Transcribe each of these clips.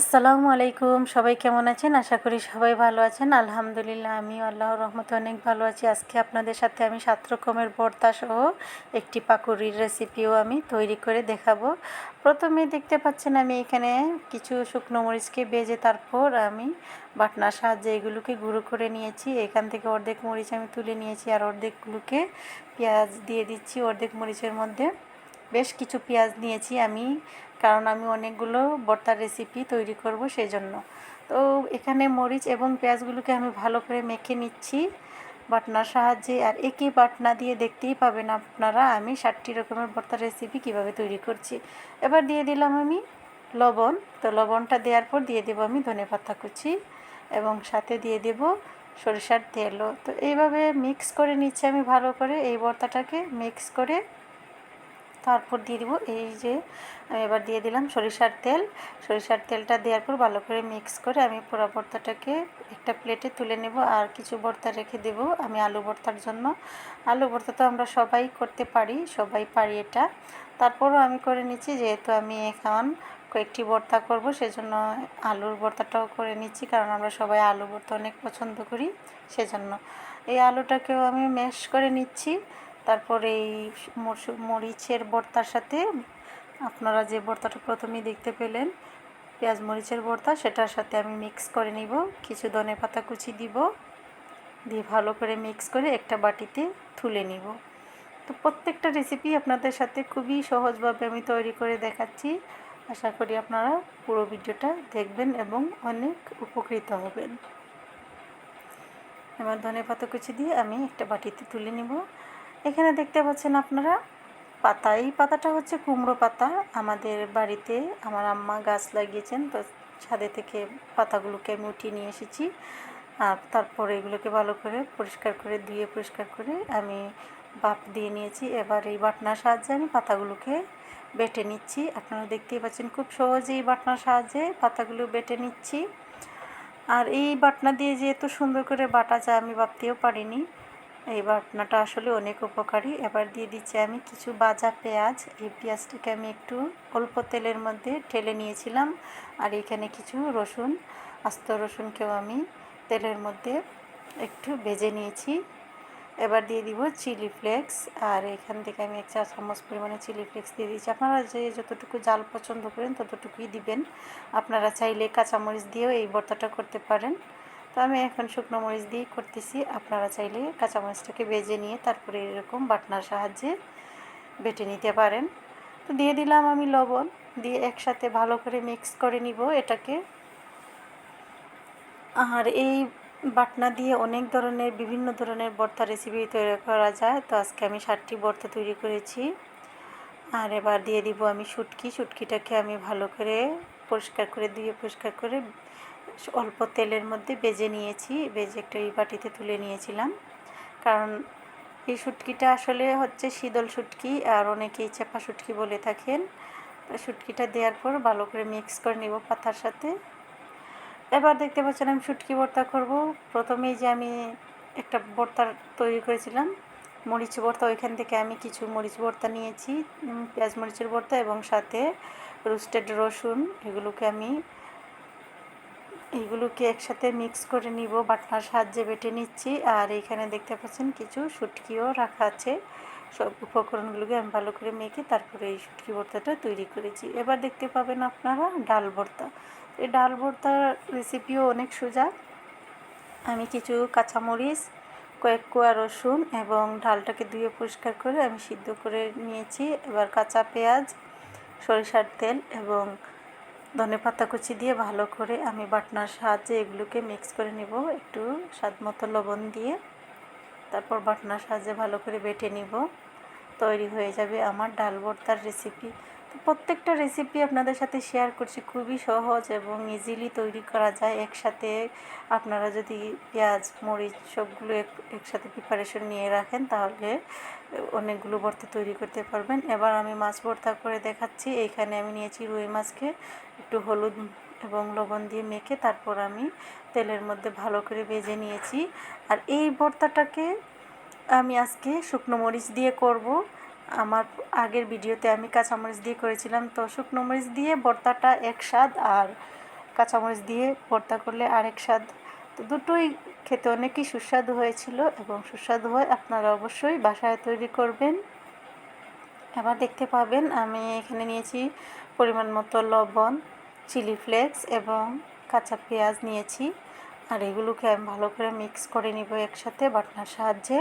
আসসালামু আলাইকুম, সবাই কেমন আছেন? আশা করি সবাই ভালো আছেন। আলহামদুলিল্লাহ আমি আল্লাহ রহমতে অনেক ভালো আছি। আজকে আপনাদের সাথে আমি সাত রকমের ভর্তা সহ একটি পাকুড়ির রেসিপিও আমি তৈরি করে দেখাবো। প্রথমে দেখতে পাচ্ছেন আমি এখানে কিছু শুকনো মরিচকে বেজে তারপর আমি বাটনার সাহায্যে এগুলোকে গুঁড়ো করে নিয়েছি। এখান থেকে অর্ধেক মরিচ আমি তুলে নিয়েছি আর অর্ধেকগুলোকে পেঁয়াজ দিয়ে দিচ্ছি অর্ধেক মরিচের মধ্যে। বেশ কিছু পেঁয়াজ নিয়েছি আমি, কারণ আমি অনেকগুলো ভর্তার রেসিপি তৈরি করব সেই জন্য তো এখানে মরিচ এবং পেঁয়াজগুলোকে আমি ভালো করে মেখে নিচ্ছি বাটনার সাহায্যে। আর একই বাটনা দিয়ে দেখতেই পাবেন আপনারা আমি ষাটটি রকমের ভর্তার রেসিপি কীভাবে তৈরি করছি। এবার দিয়ে দিলাম আমি লবণ। তো লবণটা দেওয়ার পর দিয়ে দেবো আমি ধনে পাতা কুচি এবং সাথে দিয়ে দেব সরিষার তেলও। তো এইভাবে মিক্স করে নিচ্ছি আমি ভালো করে। এই ভর্তাটাকে মিক্স করে তারপর দিয়ে দিব এই যে, আমি এবার দিয়ে দিলাম সরিষার তেল। সরিষার তেলটা দেওয়ার পর ভালো করে মিক্স করে আমি পুরো ভর্তাটাকে একটা প্লেটে তুলে নেব আর কিছু ভর্তা রেখে দেব আমি আলু ভর্তার জন্য। আলু ভর্তা তো আমরা সবাই করতে পারি, সবাই পারি এটা। তারপরও আমি করে নিচ্ছি, যেহেতু আমি এখন কয়েকটি ভর্তা করব, সেজন্য আলুর ভর্তাটাও করে নিচ্ছি, কারণ আমরা সবাই আলু ভর্তা অনেক পছন্দ করি, সেজন্য। এই আলুটাকেও আমি ম্যাশ করে নিচ্ছি। তারপরে এই মরিচের ভর্তার সাথে আপনারা যে ভর্তাটা প্রথমেই দেখতে পেলেন, পেঁয়াজ মরিচের ভর্তা সেটার সাথে আমি মিক্স করে নিব। কিছু ধনে পাতা কুচি দিব। দিয়ে ভালো করে মিক্স করে একটা বাটিতে তুলে নিব। তো প্রত্যেকটা রেসিপি আপনাদের সাথে খুবই সহজভাবে আমি তৈরি করে দেখাচ্ছি। আশা করি আপনারা পুরো ভিডিওটা দেখবেন এবং অনেক উপকৃত হবেন। এবার ধনে পাতা কুচি দিয়ে আমি একটা বাটিতে তুলে নিব। এখানে দেখতে পাচ্ছেন আপনারা পাতা। এই পাতাটা হচ্ছে কুমড়ো পাতা। আমাদের বাড়িতে আমার আম্মা গাছ লাগিয়েছেন, তো ছাদে থেকে পাতাগুলোকে আমি উঠিয়ে নিয়ে এসেছি। আর তারপরে এগুলোকে ভালো করে পরিষ্কার করে ধুয়ে পরিষ্কার করে আমি বাপ দিয়ে নিয়েছি। এবার এই বাটনার সাহায্যে আমি পাতাগুলোকে বেটে নিচ্ছি। আপনারা দেখতেই পাচ্ছেন খুব সহজেই বাটনার সাহায্যে পাতাগুলো বেটে নিচ্ছি। আর এই বাটনা দিয়ে যেহেতু সুন্দর করে বাটা যায়, আমি ভাবতেও পারিনি। এই বাটনাটা আসলে অনেক উপকারী। এবার দিয়ে দিচ্ছি আমি কিছু বাজা পেঁয়াজ। এই পেঁয়াজটাকে আমি একটু অল্প তেলের মধ্যে ঠেলে নিয়েছিলাম। আর এখানে কিছু রসুন, আস্ত রসুনকেও আমি তেলের মধ্যে একটু ভেজে নিয়েছি। এবার দিয়ে দিব চিলি ফ্লেক্স। আর এখান থেকে আমি এক চা চামচ পরিমাণে চিলি ফ্লেক্স দিয়ে দিচ্ছি আপনারা যে যতটুকু জাল পছন্দ করেন ততটুকুই দিবেন। আপনারা চাইলে কাঁচামরিচ দিয়েও এই ভর্তাটা করতে পারেন। তো আমি এখন শুকনো মরিচ দিয়েই করতেছি। আপনারা চাইলে কাঁচামরিচটাকে বেজে নিয়ে তারপরে এরকম বাটনার সাহায্যে বেটে নিতে পারেন। তো দিয়ে দিলাম আমি লবণ, দিয়ে একসাথে ভালো করে মিক্স করে নিব এটাকে। আর এই বাটনা দিয়ে অনেক ধরনের, বিভিন্ন ধরনের ভর্তা রেসিপি তৈরি করা যায়। তো আজকে আমি ষাটটি ভর্তা তৈরি করেছি। আর এবার দিয়ে দিব আমি শুটকি। শুটকিটাকে আমি ভালো করে পরিষ্কার করে দিয়ে পরিষ্কার করে অল্প তেলের মধ্যে বেজে নিয়েছি, বেজে একটা এই বাটিতে তুলে নিয়েছিলাম। কারণ এই শুটকিটা আসলে হচ্ছে শীতল শুটকি, আর অনেকেই চেপা শুটকি বলে থাকেন। শুটকিটা দেওয়ার পর ভালো করে মিক্স করে নিব পাতার সাথে। এবার দেখতে পাচ্ছেন আমি শুটকি ভর্তা করব। প্রথমেই যে আমি একটা ভর্তা তৈরি করেছিলাম, মরিচ ভর্তা, ওইখান থেকে আমি কিছু মরিচ ভর্তা নিয়েছি পেঁয়াজ মরিচের ভর্তা এবং সাথে রোস্টেড রসুন, এগুলোকে আমি এইগুলোকে একসাথে মিক্স করে নিব। বাটনার সাহায্যে বেটে নিচ্ছি। আর এইখানে দেখতে পাচ্ছেন কিছু শুটকিও রাখা আছে। সব উপকরণগুলোকে আমি ভালো করে মেখে তারপরে এই শুটকি ভর্তাটা তৈরি করেছি। এবার দেখতে পাবেন আপনারা ডাল ভর্তা। এই ডাল ভর্তার রেসিপিও অনেক সোজা। আমি কিছু কাঁচামরিচ, কয়েক কোয়া রসুন এবং ডালটাকে ধুয়ে পরিষ্কার করে আমি সিদ্ধ করে নিয়েছি। এবার কাঁচা পেঁয়াজ, সরিষার তেল এবং ধনে পাতা কুচি দিয়ে ভালো করে আমি বাটনার সাহায্যে এগুলোকে মিক্স করে নিব, একটু স্বাদ মতো লবণ দিয়ে। তারপর বাটনার সাহায্যে ভালো করে বেটে নিব। তৈরি হয়ে যাবে আমার ডাল ভর্তার রেসিপি প্রত্যেকটা রেসিপি আপনাদের সাথে শেয়ার করছি। খুবই সহজ এবং ইজিলি তৈরি করা যায়। একসাথে আপনারা যদি পেঁয়াজ, মরিচ সবগুলো এক, একসাথে প্রিপারেশন নিয়ে রাখেন, তাহলে অনেকগুলো ভর্তা তৈরি করতে পারবেন। এবার আমি মাছ ভর্তা করে দেখাচ্ছি। এইখানে আমি নিয়েছি রুই মাছকে, একটু হলুদ এবং লবণ দিয়ে মেখে তারপর আমি তেলের মধ্যে ভালো করে ভেজে নিয়েছি। আর এই ভর্তাটাকে আমি আজকে শুকনো মরিচ দিয়ে করব। আমার আগের ভিডিওতে আমি কাঁচামরিচ দিয়ে করেছিলাম। তো শুকনো মরিচ দিয়ে ভর্তাটা এক স্বাদ আর কাঁচামরিচ দিয়ে ভর্তা করলে আরেক স্বাদ। তো দুটোই খেতে অনেকই সুস্বাদু হয়েছিল এবং সুস্বাদু হয় আপনারা অবশ্যই বাসায় তৈরি করবেন। এবার দেখতে পাবেন, আমি এখানে নিয়েছি পরিমাণ মতো লবণ, চিলি ফ্লেক্স এবং কাঁচা পেঁয়াজ নিয়েছি। আর এগুলোকে আমি ভালো করে মিক্স করে নিব একসাথে বাটনার সাহায্যে।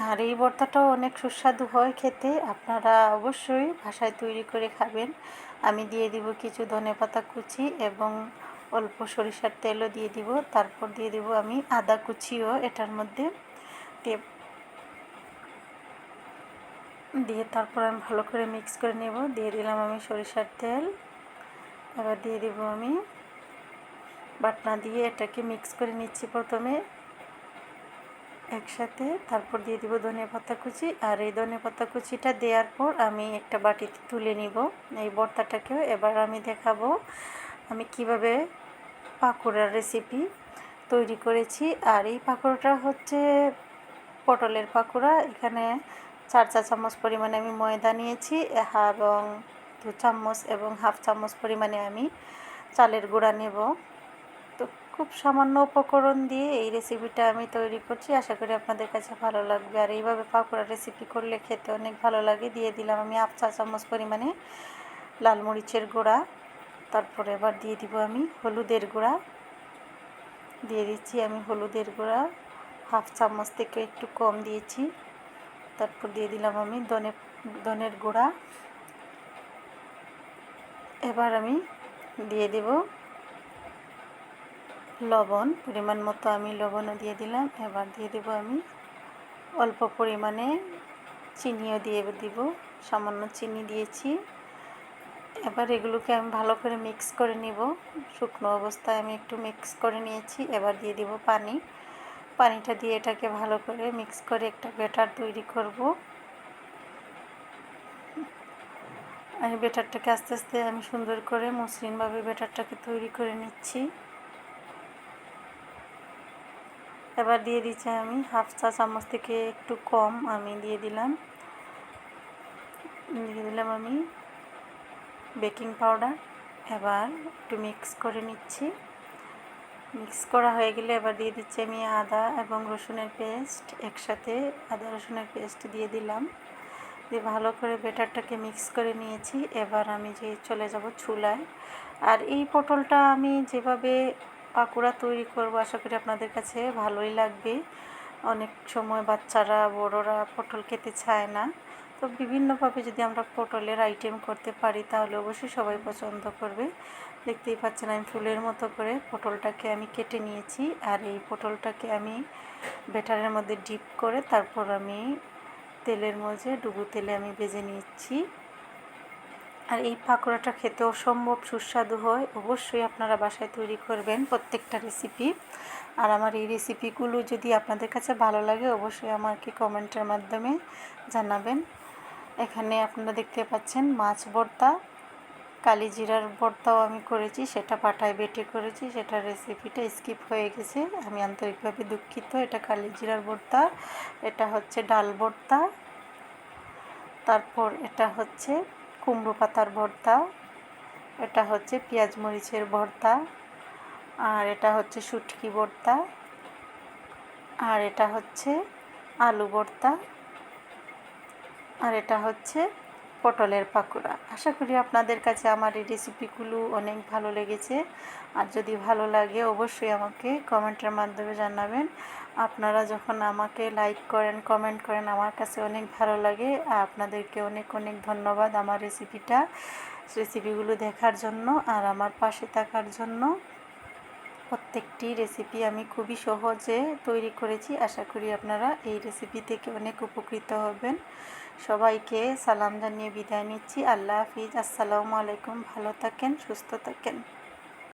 আর এই ভর্তাটাও অনেক সুস্বাদু হয় খেতে। আপনারা অবশ্যই ভাষায় তৈরি করে খাবেন। আমি দিয়ে দিব কিছু ধনে পাতা কুচি এবং অল্প সরিষার তেলও দিয়ে দিব। তারপর দিয়ে দিব আমি আদা কুচিও এটার মধ্যে। দিয়ে তারপর আমি ভালো করে মিক্স করে নেব। দিয়ে দিলাম আমি সরিষার তেল। এবার দিয়ে দিব আমি বাটনা দিয়ে এটাকে মিক্স করে নিচ্ছি প্রথমে। একসাথে, তারপর দিয়ে দিব ধনে পাতা কুচি। আর এই ধনে পাতা কুচিটা দেওয়ার পর আমি একটা বাটিতে তুলে নিব। এই ভর্তাটাকেও এবার আমি দেখাবো আমি কীভাবে পাকোড়ার রেসিপি তৈরি করেছি। আর এই পাকোড়াটা হচ্ছে পটলের পাকোড়া। এখানে চার চা চামচ পরিমাণে আমি ময়দা নিয়েছি এবং দু চামচ এবং হাফ চামচ পরিমাণে আমি চালের গুঁড়া নেব। খুব সামান্য উপকরণ দিয়ে এই রেসিপিটা আমি তৈরি করছি। আশা করি আপনাদের কাছে ভালো লাগবে। আর এইভাবে পাকোড়া রেসিপি করলে খেতে অনেক ভালো লাগে। দিয়ে দিলাম আমি হাফ চা চামচ পরিমাণে লাল মরিচের গুঁড়া। তারপরে এবার দিয়ে দিব আমি হলুদের গুঁড়া। দিয়ে দিচ্ছি আমি হলুদের গুঁড়া। হাফ চামচ থেকে একটু কম দিয়েছি। তারপর দিয়ে দিলাম আমি দনে দনের গুঁড়া। এবার আমি দিয়ে দেব লবণ, পরিমাণ মতো আমি লবণও দিয়ে দিলাম। এবার দিয়ে দেব আমি অল্প পরিমাণে চিনিও দিয়ে দিব। সামান্য চিনি দিয়েছি। এবার এগুলোকে আমি ভালো করে মিক্স করে নিব। শুকনো অবস্থায় আমি একটু মিক্স করে নিয়েছি। এবার দিয়ে দিব পানি। পানিটা দিয়ে এটাকে ভালো করে মিক্স করে একটা ব্যাটার তৈরি করব। আমি ব্যাটারটাকে আস্তে আস্তে আমি সুন্দর করে মসৃণভাবে ব্যাটারটাকে তৈরি করে নিচ্ছি। এবার দিয়ে দিচ্ছি আমি হাফ চা চামচ থেকে একটু কম আমি দিয়ে দিলাম। দিয়ে দিলাম আমি বেকিং পাউডার। এবার একটু মিক্স করে নিচ্ছি। মিক্স করা হয়ে গেলে এবার দিয়ে দিচ্ছি আমি আদা এবং রসুনের পেস্ট। একসাথে আদা রসুনের পেস্ট দিয়ে দিলাম। দিয়ে ভালো করে বেটারটাকে মিক্স করে নিয়েছি। এবার আমি যে চলে যাব চুলায়। আর এই পটলটা আমি যেভাবে পাকোড়া তৈরি করব, আশা করি আপনাদের কাছে ভালোই লাগবে। অনেক সময় বাচ্চারা, বড়রা পটল খেতে চায় না। তো বিভিন্নভাবে যদি আমরা পটলের আইটেম করতে পারি, তাহলে অবশ্যই সবাই পছন্দ করবে। দেখতেই পাচ্ছেন আমি ফুলের মতো করে পটলটাকে আমি কেটে নিয়েছি, আর এই পটলটাকে আমি ব্যাটারের মধ্যে ডিপ করে তারপর আমি তেলের মধ্যে ডুবু তেলে আমি ভেজে নিচ্ছি। আর এই পাকোড়াটা খেতে অসম্ভব সুস্বাদু হয়। অবশ্যই আপনারা বাসায় তৈরি করবেন প্রত্যেকটা রেসিপি আর আমার এই রেসিপিগুলো যদি আপনাদের কাছে ভালো লাগে, অবশ্যই আমাকে কমেন্টের মাধ্যমে জানাবেন। এখানে আপনারা দেখতে পাচ্ছেন মাছ ভর্তা, কালি জিরার ভর্তাও আমি করেছি, সেটা পাটায় বেটে করেছি, সেটা রেসিপিটা স্কিপ হয়ে গেছে। আমি আন্তরিকভাবে দুঃখিত, এটা কালি জিরার ভর্তা, এটা হচ্ছে ডাল ভর্তা, তারপর এটা হচ্ছে কুমড়ো পাতার ভর্তা, এটা হচ্ছে পেঁয়াজ মরিচের ভর্তা, আর এটা হচ্ছে শুটকি ভর্তা, আর এটা হচ্ছে আলু ভর্তা, আর এটা হচ্ছে পটলের পাকোড়া। আশা করি আপনাদের কাছে আমার এই রেসিপিগুলো অনেক ভালো লেগেছে। আর যদি ভালো লাগে, অবশ্যই আমাকে কমেন্টের মাধ্যমে জানাবেন। আপনারা যখন আমাকে লাইক করেন কমেন্ট করেন, আমার কাছে অনেক ভালো লাগে। আর আপনাদেরকে অনেক অনেক ধন্যবাদ আমার রেসিপিটা রেসিপিগুলো দেখার জন্য আর আমার পাশে থাকার জন্য। প্রত্যেকটি রেসিপি আমি খুবই সহজে তৈরি করেছি। আশা করি আপনারা এই রেসিপি থেকে অনেক উপকৃত হবেন। সবাইকে সালাম জানিয়ে বিদায় নিচ্ছি। আল্লাহ হাফিজ। আসসালামু আলাইকুম। ভালো থাকেন, সুস্থ থাকেন।